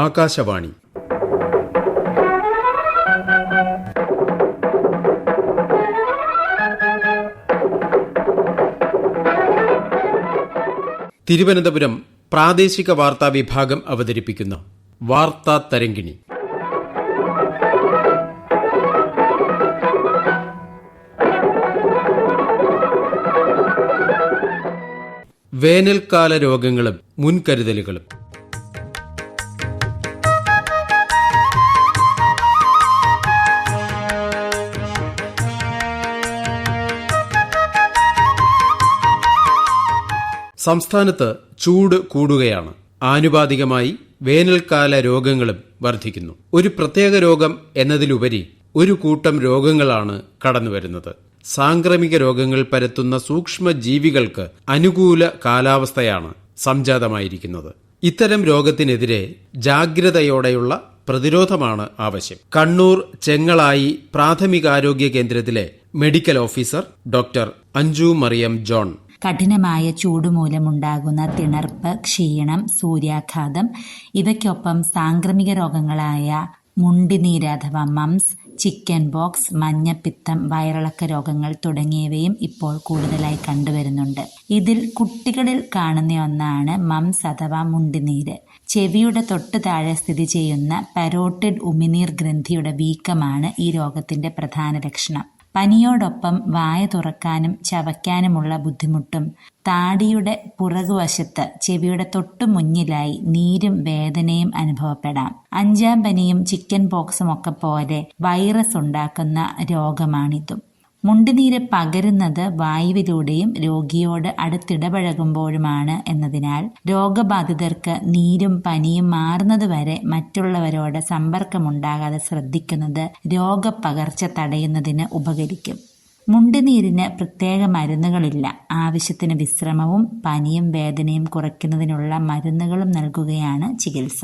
ആകാശവാണി. തിരുവനന്തപുരം പ്രാദേശിക വാർത്താ വിഭാഗം അവതരിപ്പിക്കുന്ന വാർത്താ തരങ്കിണി വേനൽക്കാല രോഗങ്ങളും മുൻകരുതലുകളും. സംസ്ഥാനത്ത് ചൂട് കൂടുകയാണ്. ആനുപാതികമായി വേനൽക്കാല രോഗങ്ങളും വർദ്ധിക്കുന്നു. ഒരു പ്രത്യേക രോഗം എന്നതിലുപരി ഒരു കൂട്ടം രോഗങ്ങളാണ് കടന്നുവരുന്നത്. സാംക്രമിക രോഗങ്ങൾ പരത്തുന്ന സൂക്ഷ്മ ജീവികൾക്ക് അനുകൂല കാലാവസ്ഥയാണ് സംജാതമായിരിക്കുന്നത്. ഇത്തരം രോഗത്തിനെതിരെ ജാഗ്രതയോടെയുള്ള പ്രതിരോധമാണ് ആവശ്യം. കണ്ണൂർ ചെങ്ങളായി പ്രാഥമികാരോഗ്യ കേന്ദ്രത്തിലെ medical officer doctor Anju Mariyam John കഠിനമായ ചൂടുമൂലമുണ്ടാകുന്ന തിണർപ്പ് ക്ഷീണം സൂര്യാഘാതം ഇവയ്ക്കൊപ്പം സാംക്രമിക രോഗങ്ങളായ മുണ്ടിനീര് അഥവാ മംസ് ചിക്കൻ ബോക്സ് മഞ്ഞപ്പിത്തം വയറിളക്ക രോഗങ്ങൾ തുടങ്ങിയവയും ഇപ്പോൾ കൂടുതലായി കണ്ടുവരുന്നുണ്ട്. ഇതിൽ കുട്ടികളിൽ കാണുന്ന ഒന്നാണ് മംസ് അഥവാ മുണ്ടിനീര്. ചെവിയുടെ തൊട്ട് താഴെ സ്ഥിതി ചെയ്യുന്ന പരോട്ടിഡ് ഉമിനീർ ഗ്രന്ഥിയുടെ വീക്കമാണ് ഈ രോഗത്തിന്റെ പ്രധാന ലക്ഷണം. പനിയോടൊപ്പം വായ തുറക്കാനും ചവയ്ക്കാനുമുള്ള ബുദ്ധിമുട്ടും താടിയുടെ പുറകുവശത്ത് ചെവിയുടെ തൊട്ടു മുന്നിലായി നീരും വേദനയും അനുഭവപ്പെടാം. അഞ്ചാം പനിയും ചിക്കൻ പോക്സും ഒക്കെ പോലെ വൈറസ് ഉണ്ടാക്കുന്ന രോഗമാണിതും. മുണ്ടുനീര് പകരുന്നത് വായുവിലൂടെയും രോഗിയോട് അടുത്തിടപഴകുമ്പോഴുമാണ് എന്നതിനാൽ രോഗബാധിതർക്ക് നീരും പനിയും മാറുന്നതുവരെ മറ്റുള്ളവരോട് സമ്പർക്കമുണ്ടാകാതെ ശ്രദ്ധിക്കുന്നത് രോഗപകർച്ച തടയുന്നതിന് ഉപകരിക്കും. മുണ്ടുനീരിന് പ്രത്യേക മരുന്നുകളില്ല. ആവശ്യത്തിന് വിശ്രമവും പനിയും വേദനയും കുറയ്ക്കുന്നതിനുള്ള മരുന്നുകളും നൽകുകയാണ് ചികിത്സ.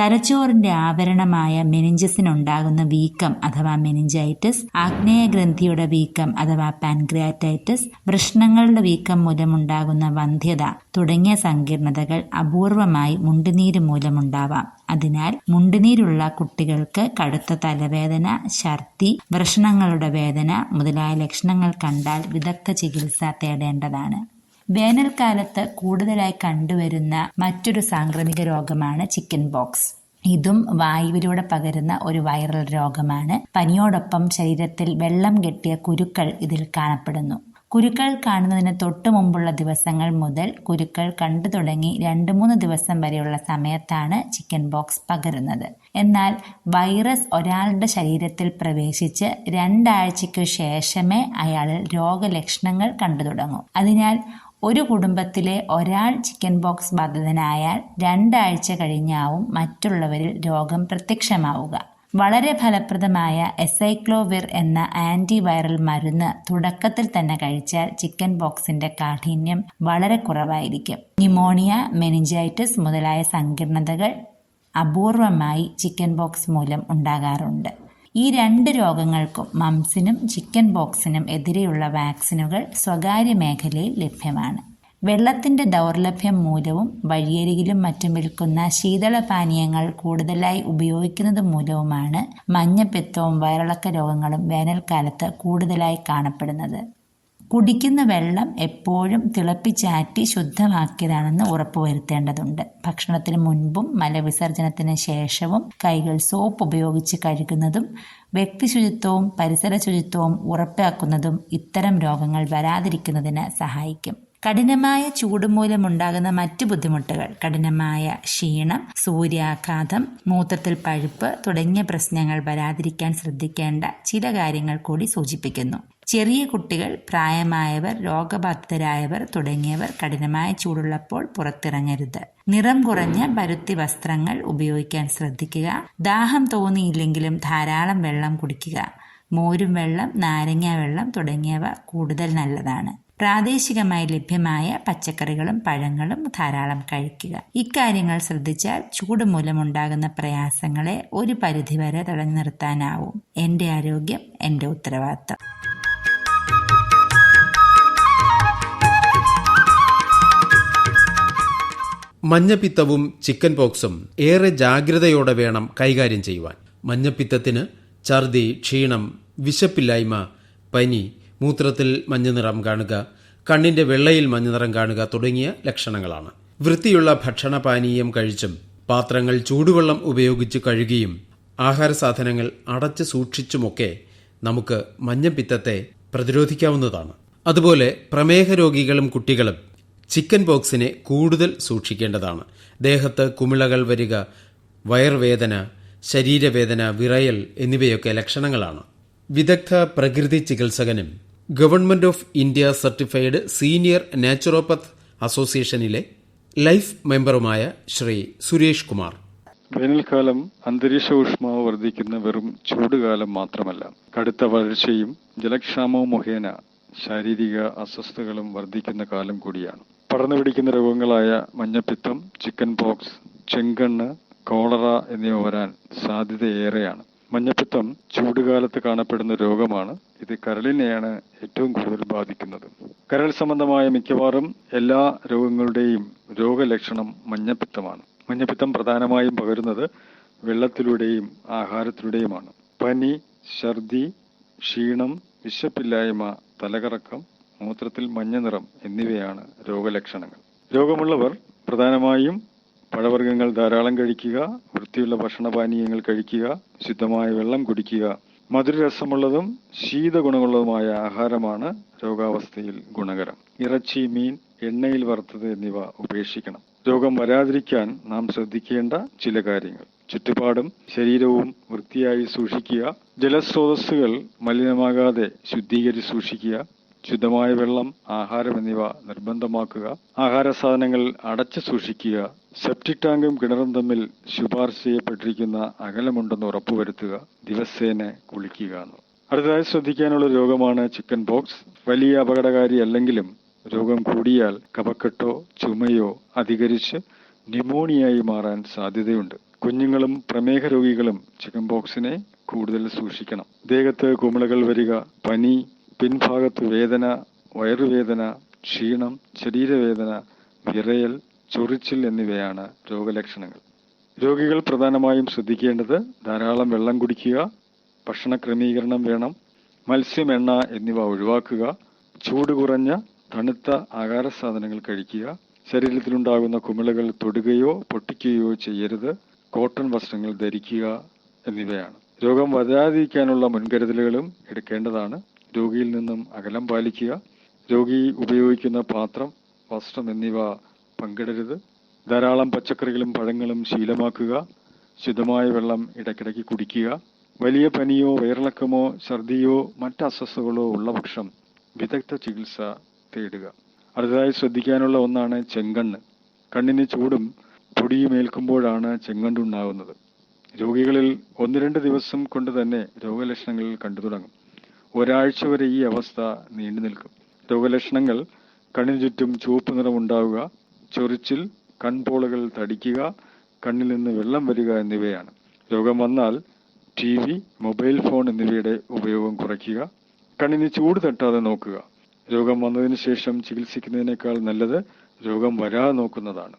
തലച്ചോറിന്റെ ആവരണമായ മെനിഞ്ചസിനുണ്ടാകുന്ന വീക്കം അഥവാ മെനിഞ്ചൈറ്റിസ് ആഗ്നേയഗ്രന്ഥിയുടെ വീക്കം അഥവാ പാൻക്രിയാറ്റൈറ്റിസ് വൃഷ്ണങ്ങളുടെ വീക്കം മൂലമുണ്ടാകുന്ന വന്ധ്യത തുടങ്ങിയ സങ്കീർണതകൾ അപൂർവമായി മുണ്ടുനീര് മൂലമുണ്ടാവാം. അതിനാൽ മുണ്ടുനീരുള്ള കുട്ടികൾക്ക് കടുത്ത തലവേദന ഛർദി വൃഷണങ്ങളുടെ വേദന മുതലായ ലക്ഷണങ്ങൾ കണ്ടാൽ വിദഗ്ധ ചികിത്സ തേടേണ്ടതാണ്. വേനൽക്കാലത്ത് കൂടുതലായി കണ്ടുവരുന്ന മറ്റൊരു സാംക്രമിക രോഗമാണ് ചിക്കൻ ബോക്സ് ഇതും വായുവിലൂടെ പകരുന്ന ഒരു വൈറൽ രോഗമാണ്. പനിയോടൊപ്പം ശരീരത്തിൽ വെള്ളം കെട്ടിയ കുരുക്കൾ ഇതിൽ കാണപ്പെടുന്നു. കുരുക്കൾ കാണുന്നതിന് തൊട്ടു മുമ്പുള്ള ദിവസങ്ങൾ മുതൽ കുരുക്കൾ കണ്ടു തുടങ്ങി രണ്ട് മൂന്ന് ദിവസം വരെയുള്ള സമയത്താണ് ചിക്കൻ ബോക്സ് പകരുന്നത്. എന്നാൽ വൈറസ് ഒരാളുടെ ശരീരത്തിൽ പ്രവേശിച്ച് രണ്ടാഴ്ചയ്ക്കു ശേഷമേ അയാളിൽ രോഗലക്ഷണങ്ങൾ കണ്ടു തുടങ്ങൂ. അതിനാൽ ഒരു കുടുംബത്തിലെ ഒരാൾ ചിക്കൻ ബോക്സ് ബാധിതനായാൽ രണ്ടാഴ്ച കഴിഞ്ഞാവും മറ്റുള്ളവരിൽ രോഗം പ്രത്യക്ഷമാവുക. വളരെ ഫലപ്രദമായ എസൈക്ലോവിർ എന്ന ആന്റിവൈറൽ മരുന്ന് തുടക്കത്തിൽ തന്നെ കഴിച്ചാൽ ചിക്കൻ ബോക്സിന്റെ കാഠിന്യം വളരെ കുറവായിരിക്കും. ന്യൂമോണിയ മെനിഞ്ചൈറ്റിസ് മുതലായ സങ്കീർണതകൾ അപൂർവമായി ചിക്കൻ ബോക്സ് മൂലം ഉണ്ടാകാറുണ്ട്. ഈ രണ്ട് രോഗങ്ങൾക്കും മംസിനും ചിക്കൻ ബോക്സിനും എതിരെയുള്ള വാക്സിനുകൾ സ്വകാര്യ മേഖലയിൽ ലഭ്യമാണ്. വെള്ളത്തിന്റെ ദൗർലഭ്യം മൂലവും വഴിയരികിലും മറ്റും വിൽക്കുന്ന ശീതളപാനീയങ്ങൾ കൂടുതലായി ഉപയോഗിക്കുന്നത് മൂലവുമാണ് മഞ്ഞപ്പിത്തവും വയറിളക്ക രോഗങ്ങളും വേനൽക്കാലത്ത് കൂടുതലായി കാണപ്പെടുന്നത്. കുടിക്കുന്ന വെള്ളം എപ്പോഴും തിളപ്പിച്ചാറ്റി ശുദ്ധമാക്കിയതാണെന്ന് ഉറപ്പുവരുത്തേണ്ടതുണ്ട്. ഭക്ഷണത്തിന് മുൻപും മലവിസർജനത്തിന് ശേഷവും കൈകൾ സോപ്പ് ഉപയോഗിച്ച് കഴുകുന്നതും വ്യക്തി ശുചിത്വവും പരിസര ശുചിത്വവും ഉറപ്പാക്കുന്നതും ഇത്തരം രോഗങ്ങൾ വരാതിരിക്കുന്നതിന് സഹായിക്കും. കഠിനമായ ചൂട് മൂലമുണ്ടാകുന്ന മറ്റു ബുദ്ധിമുട്ടുകൾ കഠിനമായ ക്ഷീണം സൂര്യാഘാതം മൂത്രത്തിൽ പഴുപ്പ് തുടങ്ങിയ പ്രശ്നങ്ങൾ വരാതിരിക്കാൻ ശ്രദ്ധിക്കേണ്ട ചില കാര്യങ്ങൾ കൂടി സൂചിപ്പിക്കുന്നു. ചെറിയ കുട്ടികൾ പ്രായമായവർ രോഗബാധിതരായവർ തുടങ്ങിയവർ കഠിനമായ ചൂടുള്ളപ്പോൾ പുറത്തിറങ്ങരുത്. നിറം കുറഞ്ഞ പരുത്തി വസ്ത്രങ്ങൾ ഉപയോഗിക്കാൻ ശ്രദ്ധിക്കുക. ദാഹം തോന്നിയില്ലെങ്കിലും ധാരാളം വെള്ളം കുടിക്കുക. മോരും വെള്ളം നാരങ്ങ വെള്ളം തുടങ്ങിയവ കൂടുതൽ നല്ലതാണ്. പ്രാദേശികമായി ലഭ്യമായ പച്ചക്കറികളും പഴങ്ങളും ധാരാളം കഴിക്കുക. ഇക്കാര്യങ്ങൾ ശ്രദ്ധിച്ചാൽ ചൂട് മൂലമുണ്ടാകുന്ന പ്രയാസങ്ങളെ ഒരു പരിധിവരെ തടഞ്ഞു നിർത്താനാവും. എന്റെ ആരോഗ്യം എന്റെ ഉത്തരവാദിത്തം. മഞ്ഞപ്പിത്തവും ചിക്കൻ പോക്സും ഏറെ ജാഗ്രതയോടെ വേണം കൈകാര്യം ചെയ്യുവാൻ. മഞ്ഞപ്പിത്തത്തിന് ഛർദി ക്ഷീണം വിശപ്പില്ലായ്മ പനി മൂത്രത്തിൽ മഞ്ഞനിറം കാണുക കണ്ണിന്റെ വെള്ളയിൽ മഞ്ഞനിറം കാണുക തുടങ്ങിയ ലക്ഷണങ്ങളാണ്. വൃത്തിയുള്ള ഭക്ഷണപാനീയം കഴിച്ചും പാത്രങ്ങൾ ചൂടുവെള്ളം ഉപയോഗിച്ച് കഴുകിയും ആഹാര സാധനങ്ങൾ അടച്ചു സൂക്ഷിച്ചുമൊക്കെ നമുക്ക് മഞ്ഞപ്പിത്തത്തെ പ്രതിരോധിക്കാവുന്നതാണ്. അതുപോലെ പ്രമേഹ രോഗികളും കുട്ടികളും ചിക്കൻ ബോക്സിനെ കൂടുതൽ സൂക്ഷിക്കേണ്ടതാണ്. ദേഹത്ത് കുമിളകൾ വരിക വയർവേദന ശരീരവേദന വിറയൽ എന്നിവയൊക്കെ ലക്ഷണങ്ങളാണ്. വിദഗ്ധ പ്രകൃതി ചികിത്സകനും government of India certified senior naturopath അസോസിയേഷനിലെ life മെമ്പറുമായ ശ്രീ സുരേഷ് കുമാർ. വേനൽക്കാലം അന്തരീക്ഷ ഊഷ്മാവ് വർദ്ധിക്കുന്ന വെറും ചൂടുകാലം മാത്രമല്ല. കടുത്ത വരൾച്ചയും ജലക്ഷാമവും മുഖേന ശാരീരിക അസ്വസ്ഥതകളും വർദ്ധിക്കുന്ന കാലം കൂടിയാണ്. പടർന്നു പിടിക്കുന്ന രോഗങ്ങളായ മഞ്ഞപ്പിത്തം ചിക്കൻ പോക്സ് ചെങ്കണ്ണ് കോളറ എന്നിവ വരാൻ സാധ്യതയേറെയാണ്. മഞ്ഞപ്പിത്തം ചൂടുകാലത്ത് കാണപ്പെടുന്ന രോഗമാണ്. ഇത് കരളിനെയാണ് ഏറ്റവും കൂടുതൽ ബാധിക്കുന്നത്. കരൾ സംബന്ധമായ മിക്കവാറും എല്ലാ രോഗങ്ങളുടെയും രോഗലക്ഷണം മഞ്ഞപ്പിത്തമാണ്. മഞ്ഞപ്പിത്തം പ്രധാനമായും പകരുന്നത് വെള്ളത്തിലൂടെയും ആഹാരത്തിലൂടെയുമാണ്. പനി ഛർദി ക്ഷീണം വിശപ്പില്ലായ്മ തലകറക്കം മൂത്രത്തിൽ മഞ്ഞ നിറം എന്നിവയാണ് രോഗലക്ഷണങ്ങൾ. രോഗമുള്ളവർ പ്രധാനമായും പഴവർഗങ്ങൾ ധാരാളം കഴിക്കുക വൃത്തിയുള്ള ഭക്ഷണപാനീയങ്ങൾ കഴിക്കുക ശുദ്ധമായ വെള്ളം കുടിക്കുക. മധുരരസമുള്ളതും ശീതഗുണമുള്ളതുമായ ആഹാരമാണ് രോഗാവസ്ഥയിൽ ഗുണകരം. ഇറച്ചി മീൻ എണ്ണയിൽ വറുത്തത് എന്നിവ ഉപേക്ഷിക്കണം. രോഗം വരാതിരിക്കാൻ നാം ശ്രദ്ധിക്കേണ്ട ചില കാര്യങ്ങൾ. ചുറ്റുപാടും ശരീരവും വൃത്തിയായി സൂക്ഷിക്കുക. ജലസ്രോതസ്സുകൾ മലിനമാകാതെ ശുദ്ധീകരിച്ച് സൂക്ഷിക്കുക. ശുദ്ധമായ വെള്ളം ആഹാരം എന്നിവ നിർബന്ധമാക്കുക. ആഹാര സാധനങ്ങൾ അടച്ചു സൂക്ഷിക്കുക. സെപ്റ്റിക് ടാങ്കും കിണറും തമ്മിൽ ശുപാർശ ചെയ്യപ്പെട്ടിരിക്കുന്ന അകലമുണ്ടെന്ന് ഉറപ്പുവരുത്തുക. ദിവസേന കുളിക്കുക അടുത്തതായി ശ്രദ്ധിക്കാനുള്ള രോഗമാണ് ചിക്കൻ ബോക്സ് വലിയ അപകടകാരി അല്ലെങ്കിലും രോഗം കൂടിയാൽ കഫക്കെട്ടോ ചുമയോ അധികരിച്ച് ന്യൂമോണിയായി മാറാൻ സാധ്യതയുണ്ട്. കുഞ്ഞുങ്ങളും പ്രമേഹ രോഗികളും ചിക്കൻ ബോക്സിനെ കൂടുതൽ സൂക്ഷിക്കണം. ദേഹത്ത് കുമിളകൾ വരിക പനി പിൻഭാഗത്ത് വേദന വയറുവേദന ക്ഷീണം ശരീരവേദന വിറയൽ ചൊറിച്ചിൽ എന്നിവയാണ് രോഗലക്ഷണങ്ങൾ. രോഗികൾ പ്രധാനമായും ശ്രദ്ധിക്കേണ്ടത് ധാരാളം വെള്ളം കുടിക്കുക ഭക്ഷണ ക്രമീകരണം വേണം മത്സ്യം എണ്ണ എന്നിവ ഒഴിവാക്കുക ചൂട് കുറഞ്ഞ തണുത്ത ആഹാര സാധനങ്ങൾ കഴിക്കുക ശരീരത്തിലുണ്ടാകുന്ന കുമിളകൾ തൊടുകയോ പൊട്ടിക്കുകയോ ചെയ്യരുത് കോട്ടൺ വസ്ത്രങ്ങൾ ധരിക്കുക എന്നിവയാണ്. രോഗം വരാതിരിക്കാനുള്ള മുൻകരുതലുകളും എടുക്കേണ്ടതാണ്. രോഗിയിൽ നിന്നും അകലം പാലിക്കുക. രോഗി ഉപയോഗിക്കുന്ന പാത്രം വസ്ത്രം എന്നിവ പങ്കിടരുത്. ധാരാളം പച്ചക്കറികളും പഴങ്ങളും ശീലമാക്കുക. ശുദ്ധമായ വെള്ളം ഇടയ്ക്കിടയ്ക്ക് കുടിക്കുക. വലിയ പനിയോ വയറിളക്കമോ ഛർദിയോ മറ്റ് അസ്വസ്ഥതകളോ ഉള്ള പക്ഷം വിദഗ്ധ ചികിത്സ തേടുക. അടുത്തതായി ശ്രദ്ധിക്കാനുള്ള ഒന്നാണ് ചെങ്കണ്ണ്. കണ്ണിന് ചൂടും പൊടിയും ഏൽക്കുമ്പോഴാണ് ചെങ്കണ്ടുണ്ടാകുന്നത് രോഗികളിൽ ഒന്ന് രണ്ട് ദിവസം കൊണ്ട് തന്നെ രോഗലക്ഷണങ്ങൾ കണ്ടു തുടങ്ങും ഒരാഴ്ച വരെ ഈ അവസ്ഥ നീണ്ടു നിൽക്കും. രോഗലക്ഷണങ്ങൾ കണ്ണിന് ചുറ്റും ചുവപ്പ് നിറം ഉണ്ടാവുക ചൊറിച്ചിൽ കൺപോളകൾ തടിക്കുക കണ്ണിൽ നിന്ന് വെള്ളം വരിക എന്നിവയാണ്. രോഗം വന്നാൽ ടി വി മൊബൈൽ ഫോൺ എന്നിവയുടെ ഉപയോഗം കുറയ്ക്കുക കണ്ണിന് ചൂട് തട്ടാതെ നോക്കുക. രോഗം വന്നതിന് ശേഷം ചികിത്സിക്കുന്നതിനേക്കാൾ നല്ലത് രോഗം വരാതെ നോക്കുന്നതാണ്.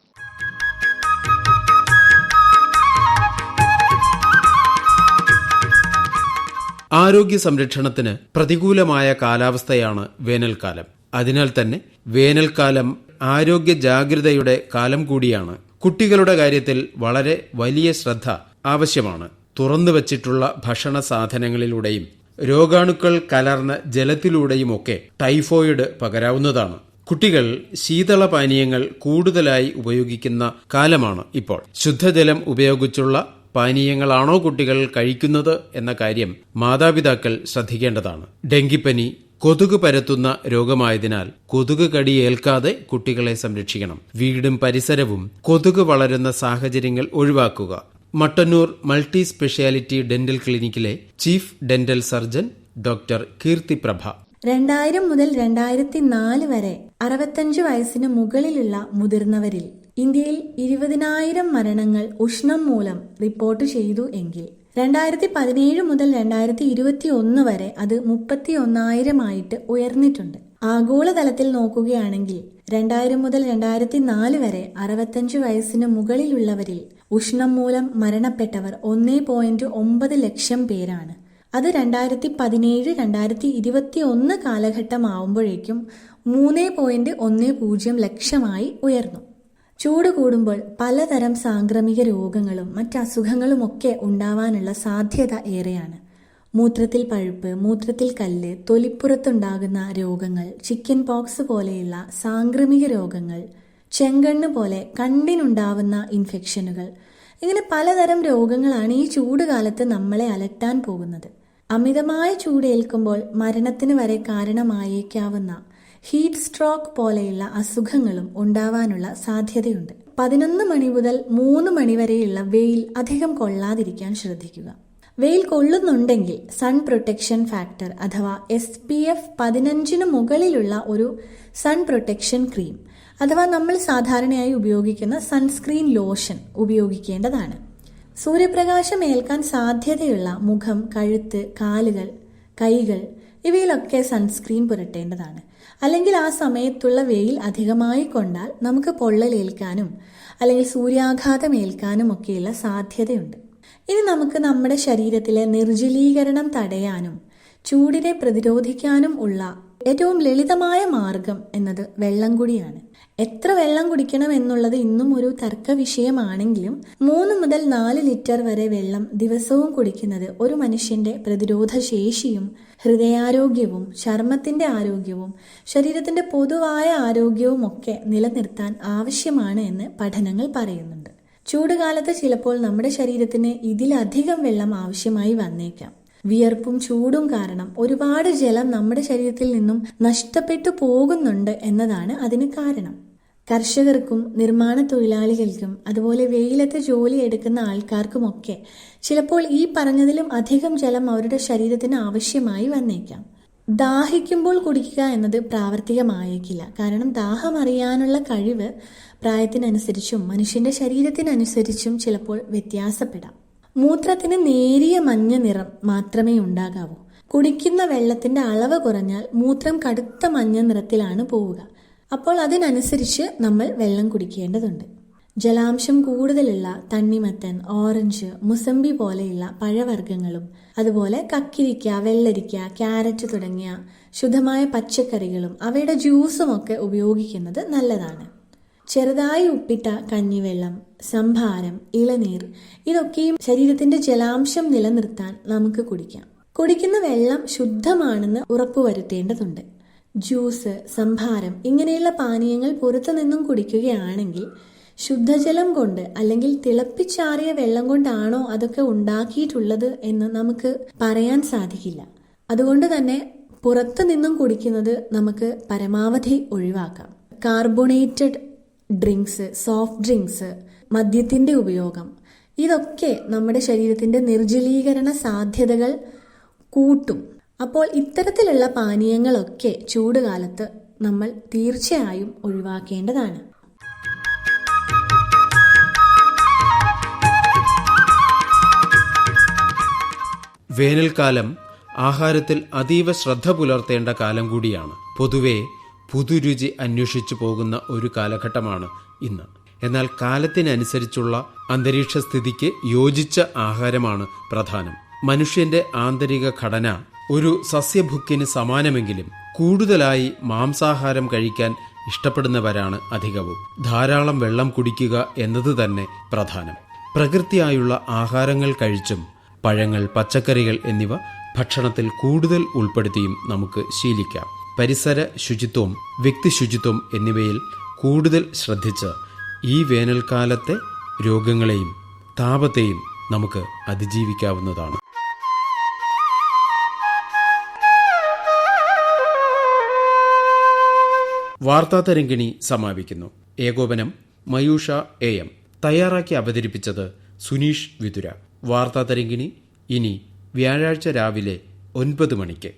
ആരോഗ്യ സംരക്ഷണത്തിന് പ്രതികൂലമായ കാലാവസ്ഥയാണ് വേനൽക്കാലം. അതിനാൽ തന്നെ വേനൽക്കാലം ആരോഗ്യ ജാഗ്രതയുടെ കാലം കൂടിയാണ്. കുട്ടികളുടെ കാര്യത്തിൽ വളരെ വലിയ ശ്രദ്ധ ആവശ്യമാണ്. തുറന്നു വച്ചിട്ടുള്ള ഭക്ഷണ സാധനങ്ങളിലൂടെയും രോഗാണുക്കൾ കലർന്ന ജലത്തിലൂടെയുമൊക്കെ ടൈഫോയിഡ് പകരാവുന്നതാണ്. കുട്ടികൾ ശീതള പാനീയങ്ങൾ കൂടുതലായി ഉപയോഗിക്കുന്ന കാലമാണ് ഇപ്പോൾ. ശുദ്ധജലം ഉപയോഗിച്ചുള്ള പാനീയങ്ങളാണോ കുട്ടികൾ കഴിക്കുന്നത് എന്ന കാര്യം മാതാപിതാക്കൾ ശ്രദ്ധിക്കേണ്ടതാണ്. ഡെങ്കിപ്പനി കൊതുക് പരത്തുന്ന രോഗമായതിനാൽ കൊതുക് കടിയേൽക്കാതെ കുട്ടികളെ സംരക്ഷിക്കണം. വീടും പരിസരവും കൊതുക് വളരുന്ന സാഹചര്യങ്ങൾ ഒഴിവാക്കുക. Mattannur multi speciality dental ക്ലിനിക്കിലെ chief dental surgeon doctor Keerthiprabha. രണ്ടായിരം മുതൽ രണ്ടായിരത്തി നാല് വരെ അറുപത്തഞ്ച് വയസ്സിന് മുകളിലുള്ള മുതിർന്നവരിൽ ഇന്ത്യയിൽ ഇരുപതിനായിരം മരണങ്ങൾ ഉഷ്ണം മൂലം റിപ്പോർട്ട് ചെയ്തു എങ്കിൽ രണ്ടായിരത്തി പതിനേഴ് മുതൽ രണ്ടായിരത്തി ഇരുപത്തി ഒന്ന് വരെ അത് മുപ്പത്തി ഒന്നായിരമായിട്ട് ഉയർന്നിട്ടുണ്ട്. ആഗോളതലത്തിൽ നോക്കുകയാണെങ്കിൽ രണ്ടായിരം മുതൽ രണ്ടായിരത്തി നാല് വരെ അറുപത്തഞ്ച് വയസ്സിന് മുകളിലുള്ളവരിൽ ഉഷ്ണം മൂലം മരണപ്പെട്ടവർ ഒന്നേ പോയിന്റ് ഒമ്പത് ലക്ഷം പേരാണ്. അത് രണ്ടായിരത്തി പതിനേഴ് രണ്ടായിരത്തി ഇരുപത്തി ഒന്ന് കാലഘട്ടമാവുമ്പോഴേക്കും മൂന്ന് പോയിന്റ് ഒന്ന് പൂജ്യം ലക്ഷമായി ഉയർന്നു. ചൂട് കൂടുമ്പോൾ പലതരം സാംക്രമിക രോഗങ്ങളും മറ്റ് അസുഖങ്ങളുമൊക്കെ ഉണ്ടാവാനുള്ള സാധ്യത ഏറെയാണ്. മൂത്രത്തിൽ പഴുപ്പ് മൂത്രത്തിൽ കല്ല് തൊലിപ്പുറത്തുണ്ടാകുന്ന രോഗങ്ങൾ ചിക്കൻ പോക്സ് പോലെയുള്ള സാംക്രമിക രോഗങ്ങൾ ചെങ്കണ്ണ് പോലെ കണ്ണിനുണ്ടാവുന്ന ഇൻഫെക്ഷനുകൾ ഇങ്ങനെ പലതരം രോഗങ്ങളാണ് ഈ ചൂട് ചൂടുകാലത്ത് നമ്മളെ അലട്ടാൻ പോകുന്നത്. അമിതമായ ചൂടേൽക്കുമ്പോൾ മരണത്തിന് വരെ കാരണമായേക്കാവുന്ന ഹീറ്റ് സ്ട്രോക്ക് പോലെയുള്ള അസുഖങ്ങളും ഉണ്ടാവാനുള്ള സാധ്യതയുണ്ട്. പതിനൊന്ന് മണി മുതൽ മൂന്ന് മണി വരെയുള്ള വെയിൽ അധികം കൊള്ളാതിരിക്കാൻ ശ്രദ്ധിക്കുക. വെയിൽ കൊള്ളുന്നുണ്ടെങ്കിൽ സൺ പ്രൊട്ടക്ഷൻ ഫാക്ടർ അഥവാ എസ് പി എഫ് പതിനഞ്ചിന് മുകളിലുള്ള ഒരു സൺ പ്രൊട്ടക്ഷൻ ക്രീം അഥവാ നമ്മൾ സാധാരണയായി ഉപയോഗിക്കുന്ന സൺസ്ക്രീൻ ലോഷൻ ഉപയോഗിക്കേണ്ടതാണ്. സൂര്യപ്രകാശം ഏൽക്കാൻ സാധ്യതയുള്ള മുഖം കഴുത്ത് കാലുകൾ കൈകൾ ഇവയിലൊക്കെ സൺസ്ക്രീൻ പുരട്ടേണ്ടതാണ്. അല്ലെങ്കിൽ ആ സമയത്തുള്ള വെയിൽ അധികമായി കൊണ്ടാൽ നമുക്ക് പൊള്ളലേൽക്കാനും അല്ലെങ്കിൽ സൂര്യാഘാതം ഏൽക്കാനും ഒക്കെയുള്ള സാധ്യതയുണ്ട്. ഇനി നമുക്ക് നമ്മുടെ ശരീരത്തിലെ നിർജലീകരണം തടയാനും ചൂടിനെ പ്രതിരോധിക്കാനും ഉള്ള ഏറ്റവും ലളിതമായ മാർഗം എന്നത് വെള്ളം കുടിയാണ്. എത്ര വെള്ളം കുടിക്കണം എന്നുള്ളത് ഇന്നും ഒരു തർക്ക വിഷയമാണെങ്കിലും മൂന്ന് മുതൽ നാല് ലിറ്റർ വരെ വെള്ളം ദിവസവും കുടിക്കുന്നത് ഒരു മനുഷ്യന്റെ പ്രതിരോധ ശേഷിയും ഹൃദയാരോഗ്യവും ചർമ്മത്തിന്റെ ആരോഗ്യവും ശരീരത്തിന്റെ പൊതുവായ ആരോഗ്യവും ഒക്കെ നിലനിർത്താൻ ആവശ്യമാണ് എന്ന് പഠനങ്ങൾ പറയുന്നുണ്ട്. ചൂടുകാലത്ത് ചിലപ്പോൾ നമ്മുടെ ശരീരത്തിന് ഇതിലധികം വെള്ളം ആവശ്യമായി വന്നേക്കാം. വിയർപ്പും ചൂടും കാരണം ഒരുപാട് ജലം നമ്മുടെ ശരീരത്തിൽ നിന്നും നഷ്ടപ്പെട്ടു പോകുന്നുണ്ട് എന്നതാണ് അതിന് കാരണം. കർഷകർക്കും നിർമ്മാണ തൊഴിലാളികൾക്കും അതുപോലെ വെയിലത്ത് ജോലി എടുക്കുന്ന ആൾക്കാർക്കുമൊക്കെ ചിലപ്പോൾ ഈ പറഞ്ഞതിലും അധികം ജലം അവരുടെ ശരീരത്തിന് ആവശ്യമായി വന്നേക്കാം. ദാഹിക്കുമ്പോൾ കുടിക്കുക എന്നത് പ്രാവർത്തികമായേക്കില്ല. കാരണം ദാഹം അറിയാനുള്ള കഴിവ് പ്രായത്തിനനുസരിച്ചും മനുഷ്യന്റെ ശരീരത്തിനനുസരിച്ചും ചിലപ്പോൾ വ്യത്യാസപ്പെടാം. മൂത്രത്തിന് നേരിയ മഞ്ഞ നിറം മാത്രമേ ഉണ്ടാകാവൂ. കുടിക്കുന്ന വെള്ളത്തിന്റെ അളവ് കുറഞ്ഞാൽ മൂത്രം കടുത്ത മഞ്ഞ നിറത്തിലാണ് പോവുക. അപ്പോൾ അതിനനുസരിച്ച് നമ്മൾ വെള്ളം കുടിക്കേണ്ടതുണ്ട്. ജലാംശം കൂടുതലുള്ള തണ്ണിമത്തൻ ഓറഞ്ച് മുസമ്പി പോലെയുള്ള പഴവർഗങ്ങളും അതുപോലെ കക്കിരിക്ക വെള്ളരിക്ക ക്യാരറ്റ് തുടങ്ങിയ ശുദ്ധമായ പച്ചക്കറികളും അവയുടെ ജ്യൂസും ഒക്കെ ഉപയോഗിക്കുന്നത് നല്ലതാണ്. ചെറുതായി ഉപ്പിട്ട കഞ്ഞിവെള്ളം സംഭാരം ഇളനീർ ഇതൊക്കെയും ശരീരത്തിന്റെ ജലാംശം നിലനിർത്താൻ നമുക്ക് കുടിക്കാം. കുടിക്കുന്ന വെള്ളം ശുദ്ധമാണെന്ന് ഉറപ്പുവരുത്തേണ്ടതുണ്ട്. ജ്യൂസ് സംഭാരം ഇങ്ങനെയുള്ള പാനീയങ്ങൾ പുറത്തു നിന്നും കുടിക്കുകയാണെങ്കിൽ ശുദ്ധജലം കൊണ്ട് അല്ലെങ്കിൽ തിളപ്പിച്ചാറിയ വെള്ളം കൊണ്ടാണോ അതൊക്കെ ഉണ്ടാക്കിയിട്ടുള്ളത് എന്ന് നമുക്ക് പറയാൻ സാധിക്കില്ല. അതുകൊണ്ട് തന്നെ പുറത്തു നിന്നും കുടിക്കുന്നത് നമുക്ക് പരമാവധി ഒഴിവാക്കാം. കാർബണേറ്റഡ് ഡ്രിങ്ക്സ് സോഫ്റ്റ് ഡ്രിങ്ക്സ് മദ്യത്തിന്റെ ഉപയോഗം ഇതൊക്കെ നമ്മുടെ ശരീരത്തിന്റെ നിർജലീകരണ സാധ്യതകൾ കൂട്ടും. അപ്പോൾ ഇത്തരത്തിലുള്ള പാനീയങ്ങളൊക്കെ ചൂടുകാലത്ത് നമ്മൾ തീർച്ചയായും ഒഴിവാക്കേണ്ടതാണ്. വേനൽക്കാലം ആഹാരത്തിൽ അതീവ ശ്രദ്ധ പുലർത്തേണ്ട കാലം കൂടിയാണ്. പൊതുവെ പുതുരുചി അന്വേഷിച്ചു പോകുന്ന ഒരു കാലഘട്ടമാണ് ഇന്ന്. എന്നാൽ കാലത്തിനനുസരിച്ചുള്ള അന്തരീക്ഷ സ്ഥിതിക്ക് യോജിച്ച ആഹാരമാണ് പ്രധാനം. മനുഷ്യന്റെ ആന്തരിക ഘടന ഒരു സസ്യഭുക്കിന് സമാനമെങ്കിലും കൂടുതലായി മാംസാഹാരം കഴിക്കാൻ ഇഷ്ടപ്പെടുന്നവരാണ് അധികവും. ധാരാളം വെള്ളം കുടിക്കുക എന്നത് തന്നെ പ്രധാനം. പ്രകൃതിയായുള്ള ആഹാരങ്ങൾ കഴിച്ചും പഴങ്ങൾ പച്ചക്കറികൾ എന്നിവ ഭക്ഷണത്തിൽ കൂടുതൽ ഉൾപ്പെടുത്തിയും നമുക്ക് ശീലിക്കാം. പരിസര ശുചിത്വം വ്യക്തി ശുചിത്വം എന്നിവയിൽ കൂടുതൽ ശ്രദ്ധിച്ച് ഈ വേനൽക്കാലത്തെ രോഗങ്ങളെയും താപത്തെയും നമുക്ക് അതിജീവിക്കാവുന്നതാണ്. വാർത്താ തരങ്കിണി സമാപിക്കുന്നു. ഏകോപനം മയൂഷ എ എം. തയ്യാറാക്കി അവതരിപ്പിച്ചത് സുനീഷ് വിതുര. വാർത്താ തരങ്കിണി ഇനി വ്യാഴാഴ്ച രാവിലെ ഒൻപത് മണിക്ക്.